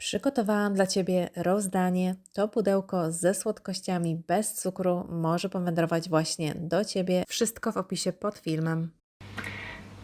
Przygotowałam dla Ciebie rozdanie. To pudełko ze słodkościami bez cukru może powędrować właśnie do Ciebie. Wszystko w opisie pod filmem.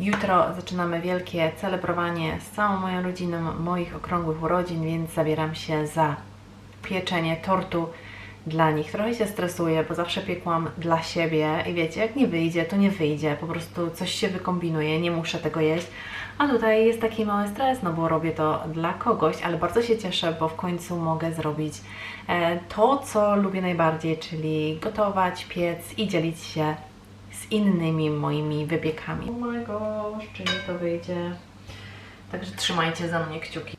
Jutro zaczynamy wielkie celebrowanie z całą moją rodziną moich okrągłych urodzin, więc zabieram się za pieczenie tortu dla nich. Trochę się stresuję, bo zawsze piekłam dla siebie i wiecie, jak nie wyjdzie, to nie wyjdzie. Po prostu coś się wykombinuje, nie muszę tego jeść. A tutaj jest taki mały stres, no bo robię to dla kogoś, ale bardzo się cieszę, bo w końcu mogę zrobić e, to, co lubię najbardziej, czyli gotować, piec i dzielić się z innymi moimi wypiekami. Oh my gosh, czy mi to wyjdzie? Także trzymajcie za mnie kciuki.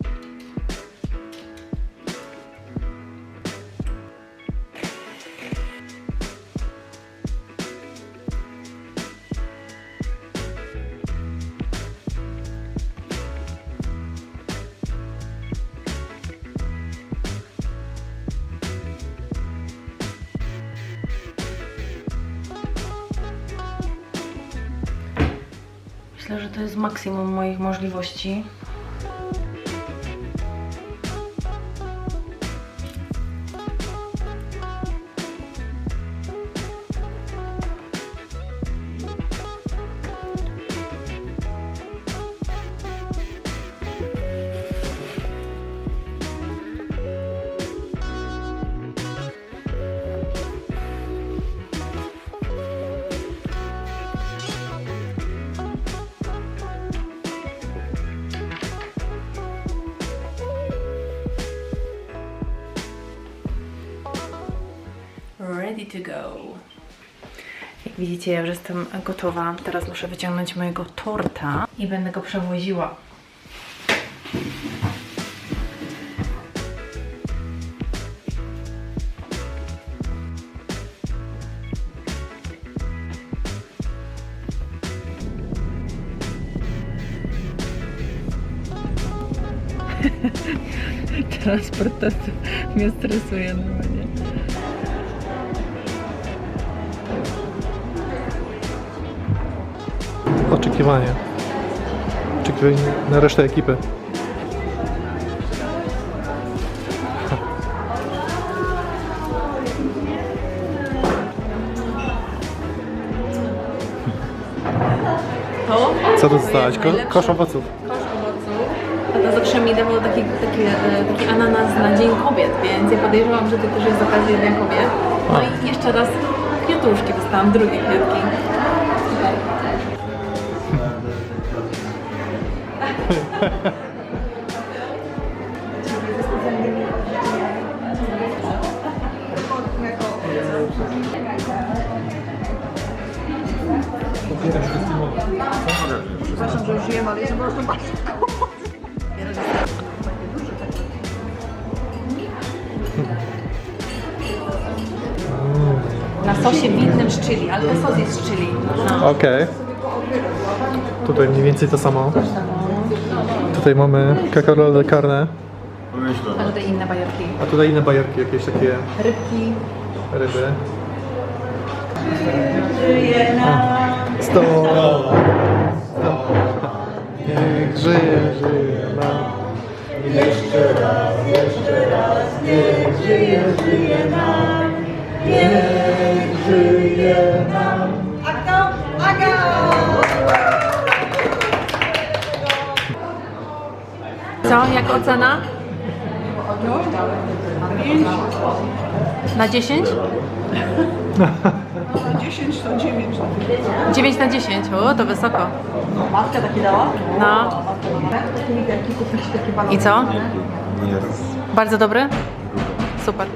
Myślę, że to jest maksimum moich możliwości. To go. Jak widzicie, ja już jestem gotowa. Teraz muszę wyciągnąć mojego torta i będę go przewoziła. Transport mnie stresuje normalnie. Oczekiwanie. Oczekiwanie na resztę ekipy. To Co dostałaś? Ko kosz owoców. kosz owoców. A to zawsze mi dawał taki, taki, e, taki ananas na Dzień Kobiet, więc ja podejrzewam, że to też jest z okazji Dnia Kobiet. No i jeszcze raz kwiatuszki dostałam, drugie kwiatki. Przepraszam, że już jem, ale jestem po prostu bardzo Na sosie winnym z chili, ale to sos jest z chili. Okej. Tutaj mniej więcej to samo. Tutaj mamy kakao de carne, A tutaj inne bajerki. a tutaj inne bajerki, jakieś takie Rybki. ryby. Sto. Niech żyje, żyje nam. Co, jak ocena? Na 10? na 10 to 9. 9 na 10, o to wysoko. Matka taki dała? No. Takie takie. I co? Bardzo dobry? Super.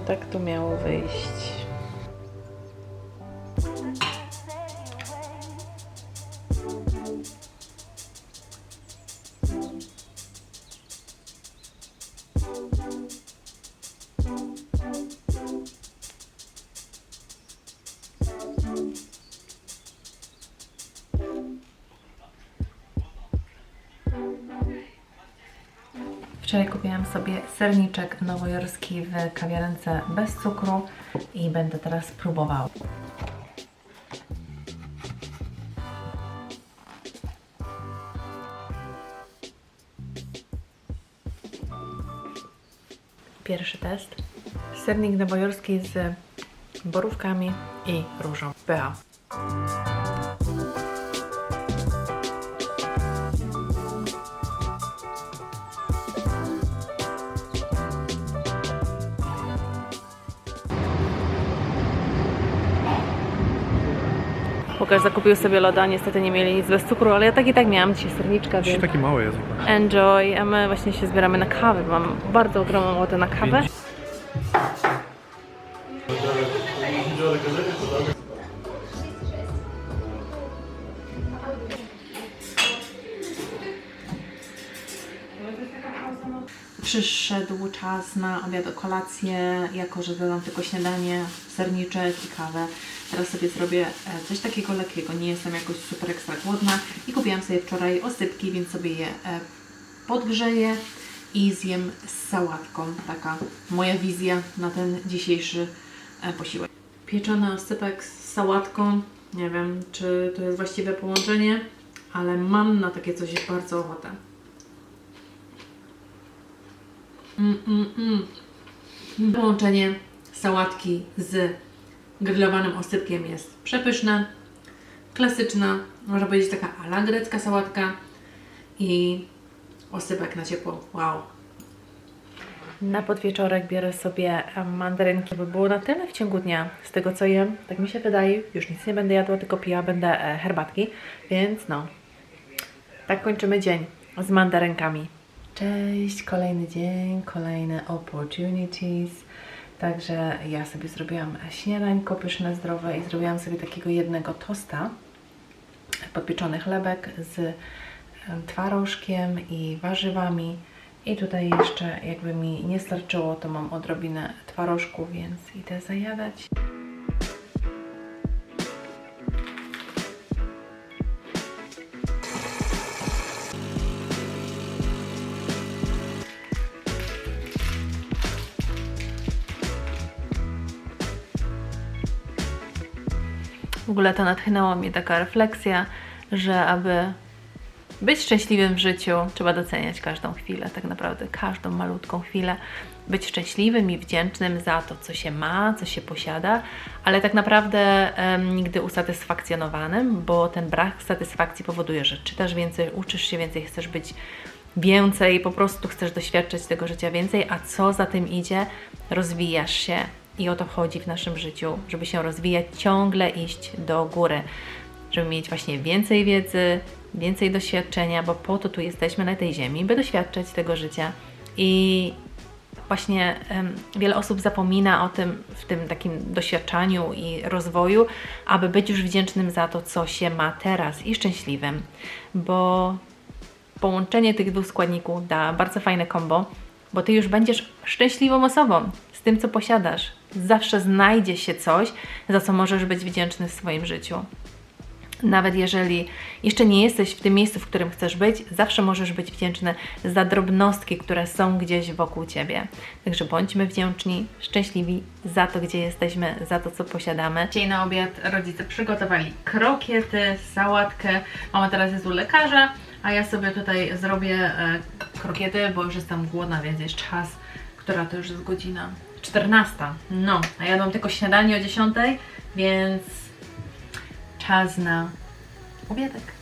Tak to miało wyjść. Wczoraj kupiłam sobie serniczek nowojorski w kawiarence bez cukru i będę teraz próbował. Pierwszy test. Sernik nowojorski z borówkami i różą. Pycha. Łukasz zakupił sobie loda, niestety nie mieli nic bez cukru, ale ja tak i tak miałam dzisiaj serniczka, Dzisiaj więc taki mały jest. enjoy. A my właśnie się zbieramy na kawę, mam bardzo ogromną ochotę na kawę. Przyszedł czas na obiad, kolację, jako że dodam tylko śniadanie, serniczek i kawę. Teraz sobie zrobię e, coś takiego lekkiego, nie jestem jakoś super ekstra głodna i kupiłam sobie wczoraj osypki, więc sobie je e, podgrzeję i zjem z sałatką. Taka moja wizja na ten dzisiejszy e, posiłek. Pieczony osypek z sałatką, nie wiem czy to jest właściwe połączenie, ale mam na takie coś bardzo ochotę. Mm, mm, mm. Połączenie sałatki z grillowanym osypkiem jest przepyszne, klasyczna, można powiedzieć taka ala grecka sałatka i osypek na ciepło. Wow! Na podwieczorek biorę sobie mandarynki, bo było na tyle w ciągu dnia z tego co jem, tak mi się wydaje, już nic nie będę jadła, tylko piła będę e, herbatki, więc no, tak kończymy dzień z mandarynkami. Cześć, kolejny dzień, kolejne opportunities. Także ja sobie zrobiłam śniadańko pyszne, zdrowe i zrobiłam sobie takiego jednego tosta, podpieczony chlebek z em, twarożkiem i warzywami. I tutaj jeszcze jakby mi nie starczyło, to mam odrobinę twarożku, więc idę zajadać. Ogóle to natchnęła mnie taka refleksja, że aby być szczęśliwym w życiu, trzeba doceniać każdą chwilę, tak naprawdę każdą malutką chwilę. Być szczęśliwym i wdzięcznym za to, co się ma, co się posiada, ale tak naprawdę em, nigdy usatysfakcjonowanym, bo ten brak satysfakcji powoduje, że czytasz więcej, uczysz się więcej, chcesz być więcej, po prostu chcesz doświadczać tego życia więcej, a co za tym idzie, rozwijasz się. I o to chodzi w naszym życiu, żeby się rozwijać, ciągle iść do góry, żeby mieć właśnie więcej wiedzy, więcej doświadczenia, bo po to tu jesteśmy na tej ziemi, by doświadczać tego życia. I właśnie em, wiele osób zapomina o tym w tym takim doświadczaniu i rozwoju, aby być już wdzięcznym za to, co się ma teraz i szczęśliwym, bo połączenie tych dwóch składników da bardzo fajne kombo, bo ty już będziesz szczęśliwą osobą z tym, co posiadasz. Zawsze znajdzie się coś, za co możesz być wdzięczny w swoim życiu. Nawet jeżeli jeszcze nie jesteś w tym miejscu, w którym chcesz być, zawsze możesz być wdzięczny za drobnostki, które są gdzieś wokół ciebie. Także bądźmy wdzięczni, szczęśliwi za to, gdzie jesteśmy, za to, co posiadamy. Dzisiaj na obiad rodzice przygotowali krokiety, sałatkę. Mama teraz jest u lekarza, a ja sobie tutaj zrobię e, krokiety, bo już jestem głodna, więc jest czas, która to już jest godzina 14. No, a jadłam tylko śniadanie o 10, więc czas na obiadek.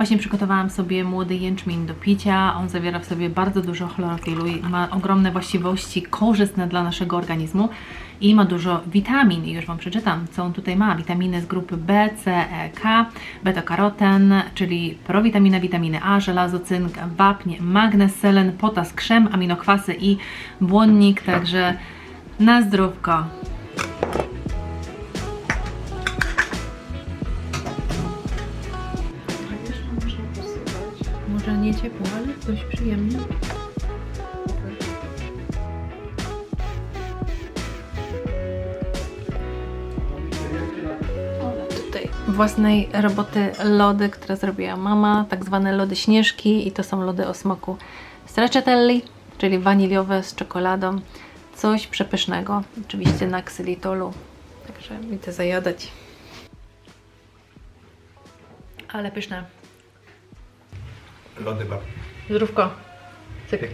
Właśnie przygotowałam sobie młody jęczmień do picia. On zawiera w sobie bardzo dużo chlorofilu i ma ogromne właściwości korzystne dla naszego organizmu i ma dużo witamin. I już Wam przeczytam, co on tutaj ma. Witaminy z grupy B, C, E, K, beta-karoten, czyli prowitamina, witaminy A, żelazo, cynk, wapń, magnez, selen, potas, krzem, aminokwasy i błonnik. Także na zdrówko. Może nie ciepło, ale dość przyjemnie. Własnej roboty lody, które zrobiła mama, tak zwane lody śnieżki i to są lody o smaku stracciatelli, czyli waniliowe z czekoladą. Coś przepysznego, oczywiście na ksylitolu. Także idę zajadać. Ale pyszne. Lody bab. Zdrówko. Cyk.